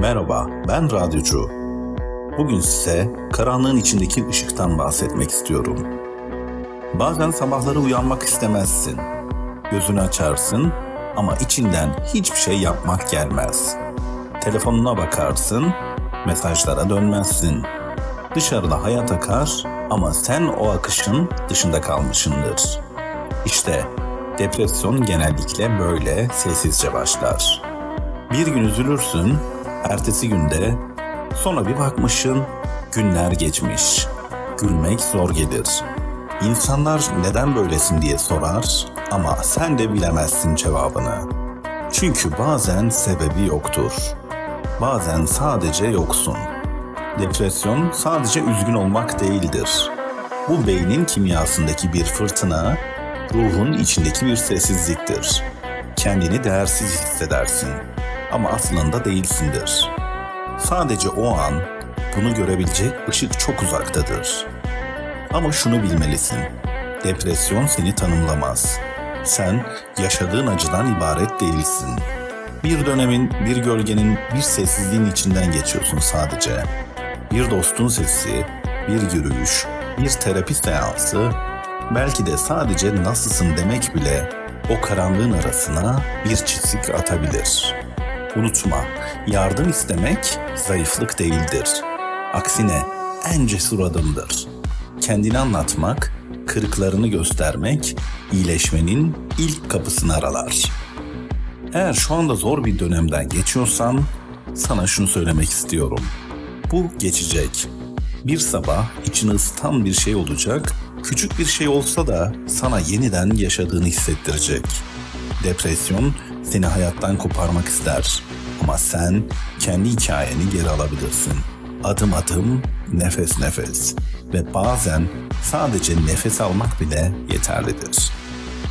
Merhaba, ben radyocu. Bugün size karanlığın içindeki ışıktan bahsetmek istiyorum. Bazen sabahları uyanmak istemezsin. Gözünü açarsın ama içinden hiçbir şey yapmak gelmez. Telefonuna bakarsın, mesajlara dönmezsin. Dışarıda hayat akar ama sen o akışın dışında kalmışsındır. İşte depresyon genellikle böyle sessizce başlar. Bir gün üzülürsün, ertesi günde sonra bir bakmışsın günler geçmiş. Gülmek zor gelir. İnsanlar neden böylesin diye sorar ama sen de bilemezsin cevabını. Çünkü bazen sebebi yoktur. Bazen sadece yoksun. Depresyon sadece üzgün olmak değildir. Bu beynin kimyasındaki bir fırtına, ruhun içindeki bir sessizliktir. Kendini değersiz hissedersin ama aslında değilsindir. Sadece o an bunu görebilecek ışık çok uzaktadır. Ama şunu bilmelisin. Depresyon seni tanımlamaz. Sen yaşadığın acıdan ibaret değilsin. Bir dönemin, bir gölgenin, bir sessizliğin içinden geçiyorsun sadece. Bir dostun sesi, bir yürüyüş, bir terapi seansı, belki de sadece nasılsın demek bile o karanlığın arasına bir çizik atabilir. Unutma, yardım istemek zayıflık değildir. Aksine en cesur adımdır. Kendini anlatmak, kırıklarını göstermek, iyileşmenin ilk kapısını aralar. Eğer şu anda zor bir dönemden geçiyorsan, sana şunu söylemek istiyorum. Bu geçecek. Bir sabah içini ısıtan bir şey olacak, küçük bir şey olsa da sana yeniden yaşadığını hissettirecek. Depresyon seni hayattan koparmak ister. Ama sen kendi hikayeni geri alabilirsin. Adım adım, nefes nefes ve bazen sadece nefes almak bile yeterlidir.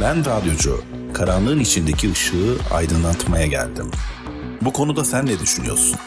Ben radyocu, karanlığın içindeki ışığı aydınlatmaya geldim. Bu konuda sen ne düşünüyorsun?